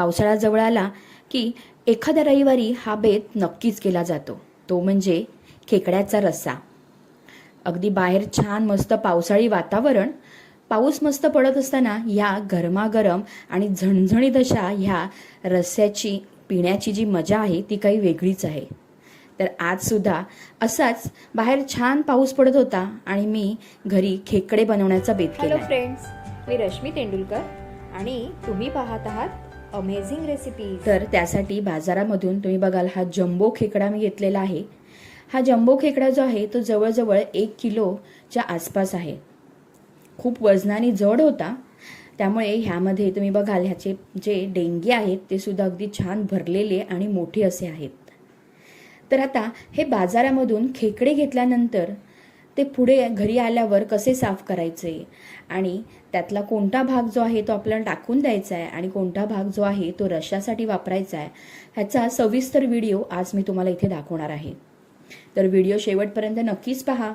पावसाळा जवळ आला की एखाद्या रविवारी हा बेत नक्कीच केला जातो. तो म्हणजे खेकड्याचा रस्सा. अगदी बाहेर छान मस्त पावसाळी वातावरण पाऊस मस्त पडत असताना ह्या गरमागरम आणि झणझणीत अशा ह्या रस्स्याची पिण्याची जी मजा आहे ती काही वेगळीच आहे. तर आज सुद्धा असाच बाहेर छान पाऊस पडत होता आणि मी घरी खेकडे बनवण्याचा बेत हॅलो केला. फ्रेंड्स मी रश्मी तेंडुलकर आणि तुम्ही पाहत आहात अमेझिंग रेसिपी तर त्यासाठी बाजारामधून तुम्ही बघाल हा जम्बो खेकडा मी घेतलेला आहे. हा जम्बो खेकडा जो आहे तो जवळजवळ एक किलोच्या आसपास आहे. खूप वजनाने जड होता. त्यामुळे ह्यामध्ये तुम्ही बघाल ह्याचे जे डेंगे आहेत ते सुद्धा अगदी छान भरलेले आणि मोठे असे आहेत. तर आता हे बाजारामधून खेकडे घेतल्यानंतर ते पुढे घरी आल्यावर कसे साफ करायचे? आणि त्यातला कोणता भाग जो आहे तो आपल्याला टाकून द्यायचा आहे आणि कोणता भाग जो आहे तो रशासाठी वापरायचा आहे ह्याचा सविस्तर व्हिडिओ आज मी तुम्हाला इथे दाखवणार आहे. तर व्हिडिओ शेवटपर्यंत नक्कीच पहा.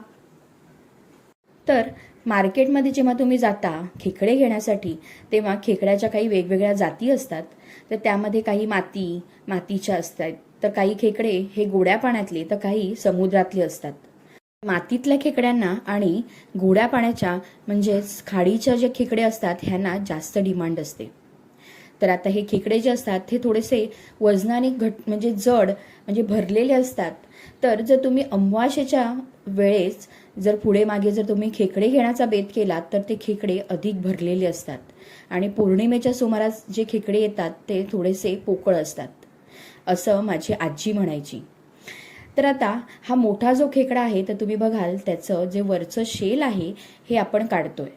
तर मार्केटमध्ये जेव्हा तुम्ही जाता खेकडे घेण्यासाठी तेव्हा खेकड्याच्या काही वेगवेगळ्या जाती असतात. तर त्यामध्ये काही माती मातीच्या असतात. तर काही खेकडे हे गोड्या पाण्यातले तर काही समुद्रातले असतात. मातीतल्या खेकड्यांना आणि गोड्या पाण्याच्या म्हणजेच खाडीच्या जे खेकडे असतात ह्यांना जास्त डिमांड असते. तर आता हे खेकडे जे असतात ते थोडेसे वजनाने घट म्हणजे जड म्हणजे भरलेले असतात. तर जर तुम्ही अमवाशेच्या वेळेस जर पुढे मागे जर तुम्ही खेकडे घेण्याचा बेत केलात तर ते खेकडे अधिक भरलेले असतात. आणि पौर्णिमेच्या सुमारास जे खेकडे येतात ते थोडेसे पोकळ असतात. असं माझी आजी म्हणायची. तर आता हा मोठा जो खेकडा आहे तर तुम्ही बघाल त्याचं जे वरचं शेल आहे हे आपण काढतोय.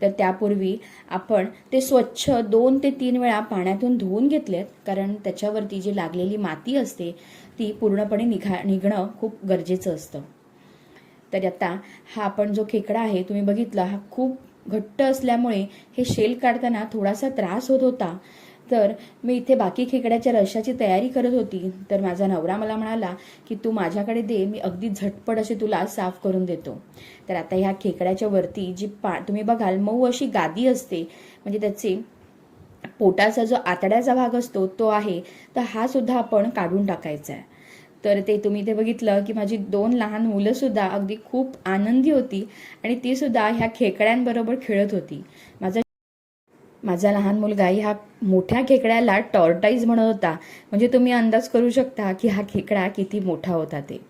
तर त्यापूर्वी आपण ते स्वच्छ दोन ते तीन वेळा पाण्यातून धुवून घेतलेत कारण त्याच्यावरती जी लागलेली माती असते ती पूर्णपणे निघा निघणं खूप गरजेचं असतं. तर आता हा आपण जो खेकडा आहे तुम्ही बघितला हा खूप घट्ट असल्यामुळे हे शेल काढताना थोडासा त्रास होत होता. तर मी इथे बाकी खेकड्याच्या रशाची तयारी करत होती. तर माझा नवरा मला म्हणाला की तू माझ्याकडे दे मी अगदी झटपट अशी तुला साफ करून देतो. तर आता ह्या खेकड्याच्या वरती जी पा तुम्ही बघाल मऊ अशी गादी असते. म्हणजे त्याचे पोटाचा जो आतड्याचा भाग असतो तो आहे. तर हा सुद्धा आपण काढून टाकायचा आहे. तर ते तुम्ही ते बघितलं की माझी दोन लहान मुलं सुद्धा अगदी खूप आनंदी होती आणि ती सुद्धा ह्या खेकड्यांबरोबर खेळत होती. माझा माझा लहान मुलगा हा मोठ्या खेकड्याला टॉर्टाईज म्हणत होता. म्हणजे तुम्ही अंदाज करू शकता की हा खेकडा किती मोठा होता ते.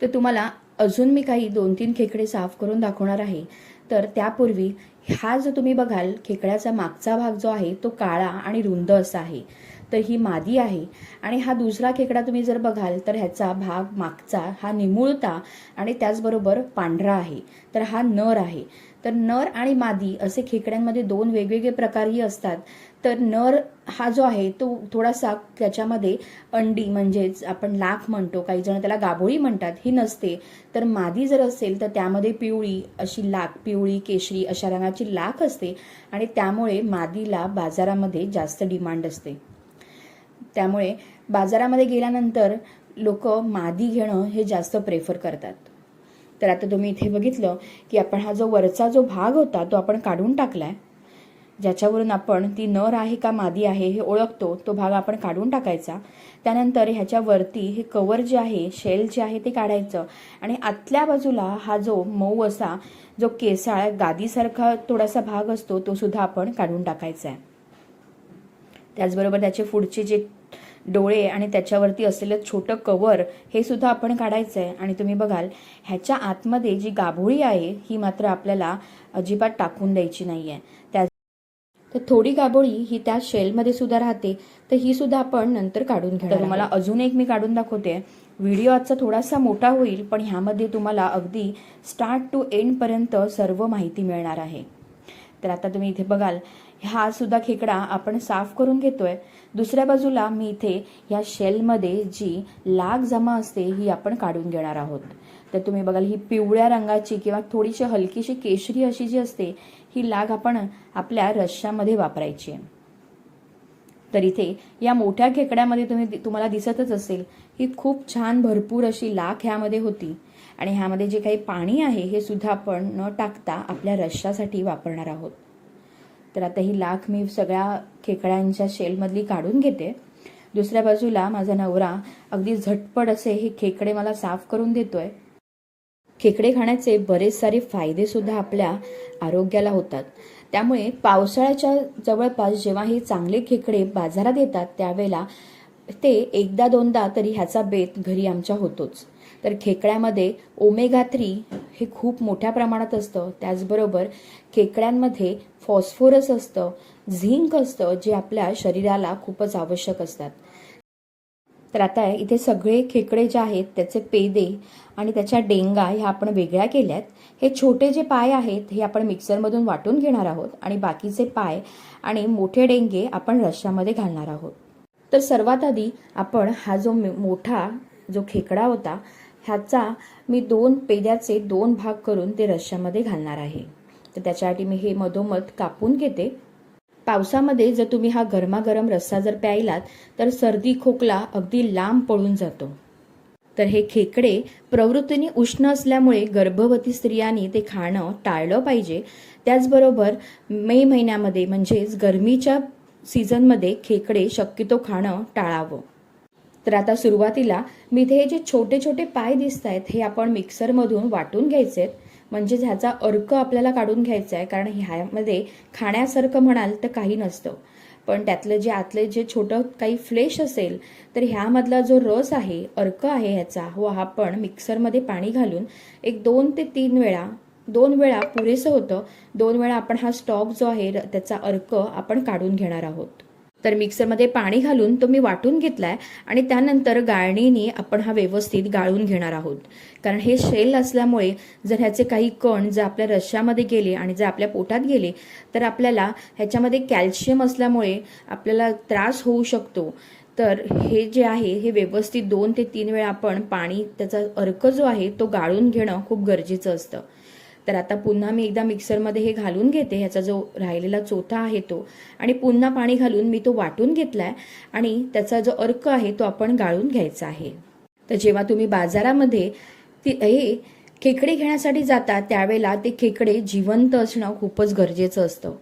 तर तुम्हाला अजून मी काही दोन तीन खेकडे साफ करून दाखवणार आहे. तर त्यापूर्वी हा जो तुम्ही बघाल खेकड्याचा मागचा भाग जो आहे तो काळा आणि रुंद असा आहे. तर ही मादी आहे. आणि हा दुसरा खेकडा तुम्ही जर बघाल तर ह्याचा भाग मागचा हा निमुळता आणि त्याचबरोबर पांढरा आहे. तर हा नर आहे. तर नर आणि मादी असे खेकड्यांमध्ये दोन वेगवेगळे प्रकारही असतात. तर नर हा जो आहे तो थोडासा त्याच्यामध्ये अंडी म्हणजेच आपण लाख म्हणतो काही जण त्याला गाभोळी म्हणतात ही नसते. तर मादी जर असेल तर त्यामध्ये पिवळी अशी लाख पिवळी केशरी अशा रंगाची लाख असते. आणि त्यामुळे मादीला बाजारामध्ये जास्त डिमांड असते. त्यामुळे बाजारामध्ये गेल्यानंतर लोक मादी घेणं हे जास्त प्रेफर करतात. तर आता तुम्ही इथे बघितलं की आपण हा जो वरचा जो भाग होता तो आपण काढून टाकलाय. ज्याच्यावरून आपण ती नर आहे का मादी आहे हे ओळखतो तो भाग आपण काढून टाकायचा. त्यानंतर ह्याच्यावरती हे कवर जे आहे शेल जे आहे ते काढायचं. आणि आतल्या बाजूला हा जो मऊ असा जो केसाळ गादीसारखा थोडासा भाग असतो तो सुद्धा आपण काढून टाकायचा आहे. त्याचबरोबर त्याचे पुढचे जे डोळे आणि त्याच्यावरती असलेलं छोटं कवर हे सुद्धा आपण काढायचं आहे आणि तुम्ही बघाल ह्याच्या आतमध्ये जी गाभोळी आहे ही मात्र आपल्याला अजिबात टाकून द्यायची नाही आहे त्या तर थोडी गाभोळी ही त्या शेलमध्ये सुद्धा राहते. तर ही सुद्धा आपण नंतर काढून घेणार तर तुम्हाला अजून एक मी काढून दाखवते. व्हिडिओ आजचा थोडासा मोठा होईल पण ह्यामध्ये तुम्हाला अगदी स्टार्ट टू एंडपर्यंत सर्व माहिती मिळणार आहे. तर आता तुम्ही इथे बघाल हा सुद्धा खेकडा आपण साफ करून घेतोय. दुसऱ्या बाजूला मी इथे ह्या शेलमध्ये जी लाग जमा असते ही आपण काढून घेणार आहोत. तर तुम्ही बघाल ही पिवळ्या रंगाची किंवा थोडीशी हलकीशी केशरी अशी जी असते ही लाग आपण आपल्या रश्श्यामध्ये वापरायची आहे. तर इथे या मोठ्या खेकड्यामध्ये तुम्ही तुम्हाला दिसतच असेल ही खूप छान भरपूर अशी लाख ह्यामध्ये होती. आणि ह्यामध्ये जे काही पाणी आहे हे सुद्धा आपण न टाकता आपल्या रश्शासाठी वापरणार आहोत. तर आता ही लाख मी सगळ्या खेकड्यांच्या शेलमधली काढून घेते. दुसऱ्या बाजूला माझा नवरा अगदी झटपट असे हे खेकडे मला साफ करून देतोय. खेकडे खाण्याचे बरेच सारे फायदे सुद्धा आपल्या आरोग्याला होतात. त्यामुळे पावसाळ्याच्या जवळपास जेव्हा हे चांगले खेकडे बाजारात येतात त्यावेळेला ते एकदा दोनदा तरी ह्याचा बेत घरी आमच्या होतोच. तर खेकड्यामध्ये ओमेगा थ्री हे खूप मोठ्या प्रमाणात असतं. त्याचबरोबर खेकड्यांमध्ये फॉस्फोरस असतं झिंक असतं जे आपल्या शरीराला खूपच आवश्यक असतात. तर आता इथे सगळे खेकडे जे आहेत त्याचे पेदे आणि त्याच्या डेंगा ह्या आपण वेगळ्या केल्यात. हे छोटे जे पाय आहेत हे आपण मिक्सरमधून वाटून घेणार आहोत आणि बाकीचे पाय आणि मोठे डेंगे आपण रश्श्यामध्ये घालणार आहोत. तर सर्वात आधी आपण हा जो मोठा जो खेकडा होता ह्याचा मी दोन पेद्याचे दोन भाग करून ते रश्श्यामध्ये घालणार आहे. तर त्याच्यासाठी मी हे मधोमध कापून घेते. पावसामध्ये जर तुम्ही हा गरमागरम रस्सा जर प्यायलात तर सर्दी खोकला अगदी लांब पळून जातो. तर हे खेकडे प्रवृत्तीने उष्ण असल्यामुळे गर्भवती स्त्रियांनी ते खाणं टाळलं पाहिजे. त्याचबरोबर मे महिन्यामध्ये म्हणजेच गरमीच्या सीझनमध्ये खेकडे शक्यतो खाणं टाळावं. तर आता सुरुवातीला मी इथे हे जे छोटे छोटे पाय दिसत आहेत हे आपण मिक्सरमधून वाटून घ्यायचे आहेत. म्हणजे ह्याचा अर्क आपल्याला काढून घ्यायचा आहे कारण ह्यामध्ये खाण्यासारखं म्हणाल तर काही नसतं. पण त्यातलं जे आतले जे छोटं काही फ्लेश असेल तर ह्यामधला जो रस आहे अर्क आहे ह्याचा व हा आपण मिक्सरमध्ये पाणी घालून एक दोन ते तीन वेळा दोन वेळा पुरेसं होतं. दोन वेळा आपण हा स्टॉक जो आहे र- त्याचा अर्क आपण काढून घेणार आहोत. तर मिक्सरमध्ये पाणी घालून तो मी वाटून घेतलाय आणि त्यानंतर गाळणीने आपण हा व्यवस्थित गाळून घेणार आहोत. कारण हे शेल असल्यामुळे जर ह्याचे काही कण जर आपल्या रश्श्यामध्ये गेले आणि जर आपल्या पोटात गेले तर आपल्याला ह्याच्यामध्ये कॅल्शियम असल्यामुळे आपल्याला त्रास होऊ शकतो. तर हे जे आहे हे व्यवस्थित दोन ते तीन वेळा आपण पाणी त्याचा अर्क जो आहे तो गाळून घेणं खूप गरजेचं असतं. तर आता पुन्हा मी एकदा मिक्सरमध्ये हे घालून घेते. ह्याचा जो राहिलेला चोथा आहे तो. आणि पुन्हा पाणी घालून मी तो वाटून घेतलाय. आणि त्याचा जो अर्क आहे तो आपण गाळून घ्यायचा आहे. तर जेव्हा तुम्ही बाजारामध्ये ती हे खेकडे घेण्यासाठी जाता त्यावेळेला ते खेकडे जिवंत असणं खूपच गरजेचं असतं.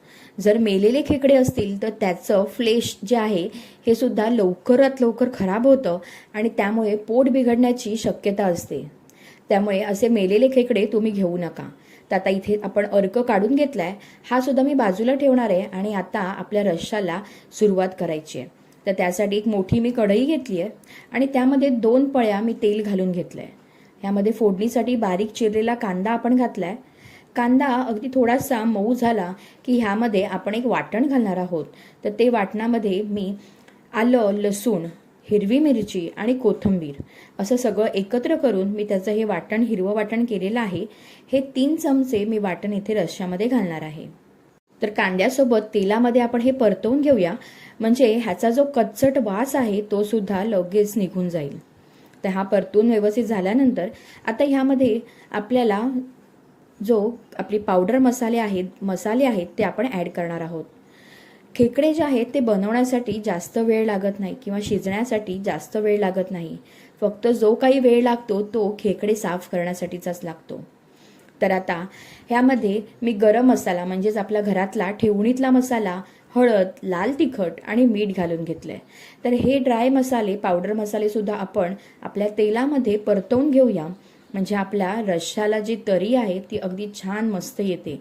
जर मेलेले खेकडे असतील तर त्याचं फ्लेश जे आहे हे सुद्धा लवकरात लवकर खराब होतं आणि त्यामुळे पोट बिघडण्याची शक्यता असते. त्यामुळे असे मेलेले खेकडे तुम्ही घेऊ नका. तर आता इथे आपण अर्क काढून घेतलाय. हा सुद्धा मी बाजूला ठेवणार आहे आणि आता आपल्या रश्शाला सुरुवात करायची आहे. तर त्यासाठी एक मोठी मी कढई घेतली आहे आणि त्यामध्ये दोन पळ्या मी तेल घालून घेतलं आहे ह्यामध्ये फोडणीसाठी बारीक चिरलेला कांदा आपण घातलाय. कांदा अगदी थोडासा मऊ झाला की ह्यामध्ये आपण एक वाटण घालणार आहोत. तर ते वाटणामध्ये मी आलं लसूण हिरवी मिरची आणि कोथिंबीर. असं सगळं एकत्र करून मी त्याचं हे वाटण हिरवं वाटण केलेलं आहे. हे तीन चमचे मी वाटण इथे रश्श्यामध्ये घालणार आहे. तर कांद्यासोबत तेलामध्ये आपण हे परतवून घेऊया. म्हणजे ह्याचा जो कच्चट वास आहे तो सुद्धा लगेच निघून जाईल. तर हा परतून व्यवस्थित झाल्यानंतर आता ह्यामध्ये आपल्याला जो आपली पावडर मसाले आहेत मसाले आहेत ते आपण ॲड करणार आहोत. खेकडे जे आहेत ते बनवण्यासाठी जास्त वेळ लागत नाही किंवा शिजण्यासाठी जास्त वेळ लागत नाही. फक्त जो काही वेळ लागतो तो खेकडे साफ करण्यासाठीचाच लागतो. तर आता ह्यामध्ये मी गरम मसाला म्हणजेच आपल्या घरातला ठेवणीतला मसाला हळद लाल तिखट आणि मीठ घालून घेतलं आहे तर हे ड्राय मसाले पावडर मसालेसुद्धा आपण आपल्या तेलामध्ये परतवून घेऊया. म्हणजे आपल्या रश्याला जी तरी आहे ती अगदी छान मस्त येते.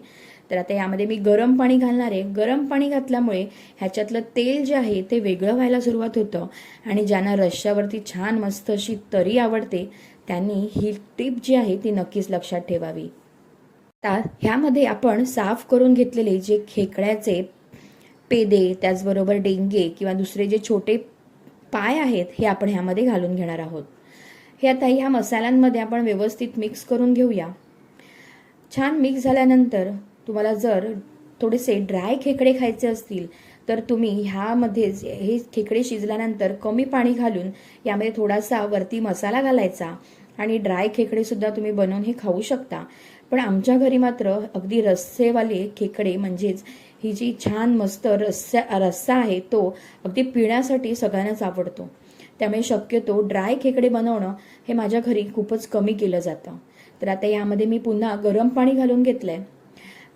तर आता यामध्ये मी गरम पाणी घालणार आहे. गरम पाणी घातल्यामुळे ह्याच्यातलं तेल जे आहे ते वेगळं व्हायला सुरुवात होतं आणि ज्यांना रश्श्यावरती छान मस्त अशी तरी आवडते त्यांनी ही टीप जी आहे ती नक्कीच लक्षात ठेवावी. आता ह्यामध्ये आपण साफ करून घेतलेले जे खेकड्याचे पेदे त्याचबरोबर डेंगे किंवा दुसरे जे छोटे पाय आहेत हे आपण ह्यामध्ये घालून घेणार आहोत. हे आता ह्या मसाल्यांमध्ये आपण व्यवस्थित मिक्स करून घेऊया. छान मिक्स झाल्यानंतर तुम्हाला जर थोडेसे ड्राय खेकडे खायचे असतील तर तुम्ही ह्यामध्येच हे खेकडे शिजल्यानंतर कमी पाणी घालून यामध्ये थोडासा वरती मसाला घालायचा आणि ड्राय खेकडेसुद्धा तुम्ही बनवून हे खाऊ शकता. पण आमच्या घरी मात्र अगदी रस्सेवाले खेकडे म्हणजेच ही जी छान मस्त रस्सा रस्सा आहे तो अगदी पिण्यासाठी सगळ्यांनाच आवडतो. त्यामुळे शक्यतो ड्राय खेकडे बनवणं हे माझ्या घरी खूपच कमी केलं जातं. तर आता यामध्ये मी पुन्हा गरम पाणी घालून घेतलं आहे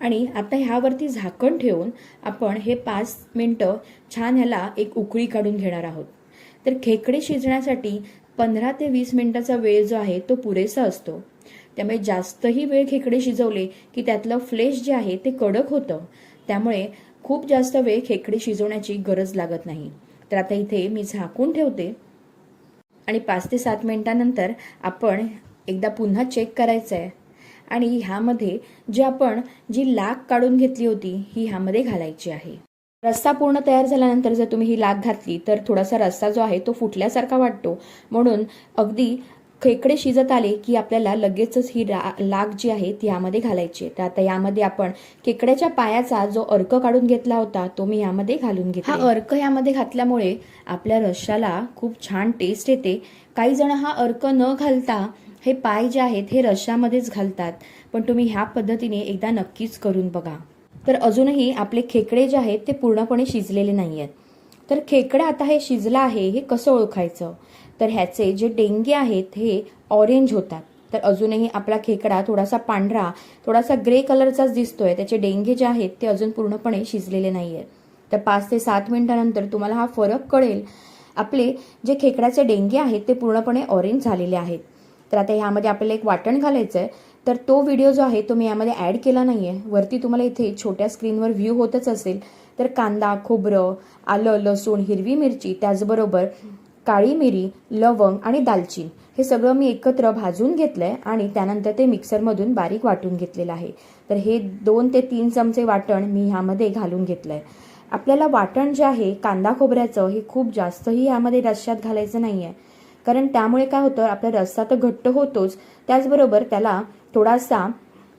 आणि आता ह्यावरती झाकण ठेवून आपण हे पाच मिनटं छान ह्याला एक उकळी काढून घेणार आहोत. तर खेकडे शिजण्यासाठी पंधरा ते वीस मिनटाचा वेळ जो आहे तो पुरेसा असतो. त्यामुळे जास्तही वेळ खेकडे शिजवले की त्यातलं फ्लेश जे आहे ते कडक होतं. त्यामुळे खूप जास्त वेळ खेकडे शिजवण्याची गरज लागत नाही. तर आता इथे मी झाकून ठेवते. आणि पाच ते सात मिनटानंतर आपण एकदा पुन्हा चेक करायचं आहे आणि ह्यामध्ये जे आपण जी लाग काढून घेतली होती ही ह्यामध्ये घालायची आहे. रस्सा पूर्ण तयार झाल्यानंतर जर तुम्ही ही लाग घातली तर थोडासा रस्सा जो आहे तो फुटल्यासारखा वाटतो. म्हणून अगदी खेकडे शिजत आले की आपल्याला लगेचच ही रा लाग जी आहे ती यामध्ये घालायची तर आता यामध्ये आपण खेकड्याच्या पायाचा जो अर्क काढून घेतला होता तो मी यामध्ये घालून घेतला हा अर्क यामध्ये घातल्यामुळे आपल्या रश्याला खूप छान टेस्ट येते. काही जण हा अर्क न घालता हे पाय जे आहेत हे रशामध्येच घालतात. पण तुम्ही ह्या पद्धतीने एकदा नक्कीच करून बघा. तर अजूनही आपले खेकडे जे आहेत ते पूर्णपणे शिजलेले नाही आहेत तर खेकडा आता हे शिजलं आहे हे कसं ओळखायचं? तर ह्याचे जे डेंगे आहेत हे ऑरेंज होतात. तर अजूनही आपला खेकडा थोडासा पांढरा थोडासा ग्रे कलरचाच दिसतोय. त्याचे डेंगे जे आहेत ते अजून पूर्णपणे शिजलेले नाही आहेत तर पाच ते सात मिनिटानंतर तुम्हाला हा फरक कळेल. आपले जे खेकड्याचे डेंगे आहेत ते पूर्णपणे ऑरेंज झालेले आहेत. तर आता ह्यामध्ये आपल्याला एक वाटण घालायचं आहे तर तो व्हिडिओ जो आहे तो मी यामध्ये ॲड केला नाही आहे वरती तुम्हाला इथे छोट्या स्क्रीनवर व्ह्यू होतच असेल. तर कांदा खोबरं आलं लसूण हिरवी मिरची त्याचबरोबर काळी मिरी लवंग आणि दालचीन हे सगळं मी एकत्र भाजून घेतलं आहे आणि त्यानंतर ते मिक्सरमधून बारीक वाटून घेतलेलं आहे. तर हे दोन ते तीन चमचे वाटण मी ह्यामध्ये घालून घेतलं आहे आपल्याला वाटण जे आहे कांदा खोबऱ्याचं हे खूप जास्तही यामध्ये रश्यात घालायचं नाही आहे कारण त्यामुळे काय होतं आपला रस्सा तर घट्ट होतोच. त्याचबरोबर त्याला थोडासा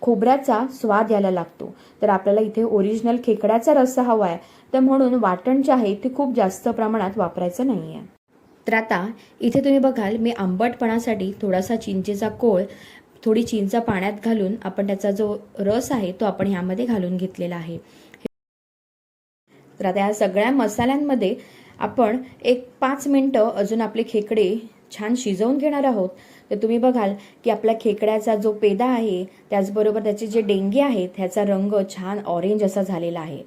खोबऱ्याचा स्वाद यायला लागतो. तर आपल्याला इथे ओरिजिनल खेकड्याचा रस्सा हवा आहे. तर म्हणून वाटण जे आहे ते खूप जास्त प्रमाणात वापरायचं नाही आहे तर आता इथे तुम्ही बघाल मी आंबटपणासाठी थोडासा चिंचेचा कोळ थोडी चिंच पाण्यात घालून आपण त्याचा जो रस आहे तो आपण ह्यामध्ये घालून घेतलेला आहे. तर आता या सगळ्या मसाल्यांमध्ये आपण एक पाच मिनटं अजून आपले खेकडे छान शिजवून घेणार आहोत तर तुम्ही बघाल की आपल्या खेकड्याचा जो पेदा आहे त्याचबरोबर त्याचे जे डेंगे आहेत ह्याचा रंग छान ऑरेंज असा झालेला आहे.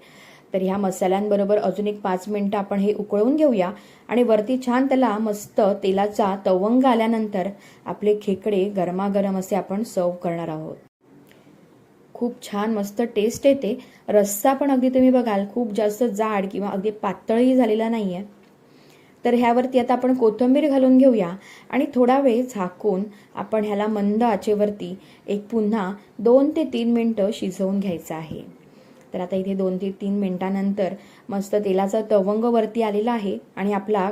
तर ह्या मसाल्यांबरोबर अजून एक पाच मिनटं आपण हे उकळून घेऊया आणि वरती छान त्याला मस्त तेलाचा तवंग आल्यानंतर आपले खेकडे गरमागरम असे आपण सर्व करणार आहोत. खूप छान मस्त टेस्ट येते. रस्सा पण अगदी तुम्ही बघाल खूप जास्त जाड किंवा अगदी पातळही झालेला नाही आहे तर ह्यावरती आता आपण कोथिंबीर घालून घेऊया. आणि थोडा वेळ झाकून आपण ह्याला मंद आचेवरती एक पुन्हा दोन ते तीन मिनटं शिजवून घ्यायचं आहे. तर आता इथे दोन ते तीन मिनटानंतर मस्त तेलाचा तवंग वरती आलेला आहे आणि आपला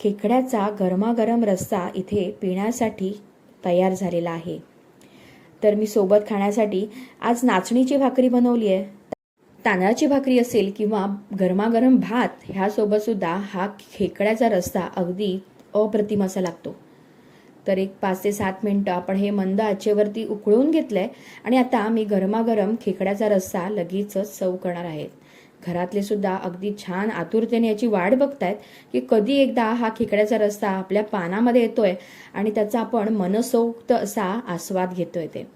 खेकड्याचा गरमागरम रस्सा इथे पिण्यासाठी तयार झालेला आहे. तर मी सोबत खाण्यासाठी आज नाचणीची भाकरी बनवली आहे. तांदळाची भाकरी असेल किंवा गरमागरम भात ह्यासोबत सुद्धा हा खेकड्याचा रस्सा अगदी अप्रतिम असा लागतो. तर एक पाच ते सात मिनटं आपण हे मंद आचेवरती उकळून घेतलंय आणि आता मी गरमागरम खेकड्याचा रस्सा लगेचच सर्व करणार आहेत घरातले सुद्धा अगदी छान आतुरतेने याची वाट बघतायत की कधी एकदा हा खेकड्याचा रस्ता आपल्या पानामध्ये येतोय आणि त्याचा आपण मनसोक्त असा आस्वाद घेतोय ते.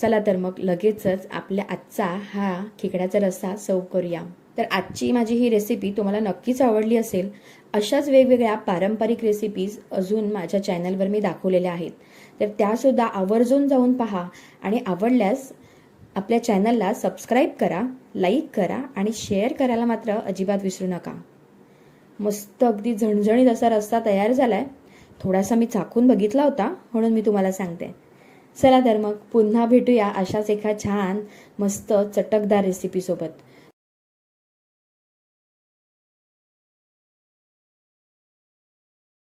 चला तर मग लगेचच आपल्या आजचा हा खेकड्याचा रस्सा सर्व करूया. तर आजची माझी ही रेसिपी तुम्हाला नक्कीच आवडली असेल. अशाच वेगवेगळ्या पारंपरिक रेसिपीज अजून माझ्या चॅनलवर मी दाखवलेल्या आहेत. तर त्यासुद्धा आवर्जून जाऊन पहा आणि आवडल्यास आपल्या चॅनलला सबस्क्राईब करा लाईक करा आणि शेअर करायला मात्र अजिबात विसरू नका. मस्त अगदी झणझणीत असा रस्ता तयार झाला आहे थोडासा मी चाकून बघितला होता म्हणून मी तुम्हाला सांगते. चला तर मग पुन्हा भेटूया अशाच एका छान मस्त चटकदार रेसिपीसोबत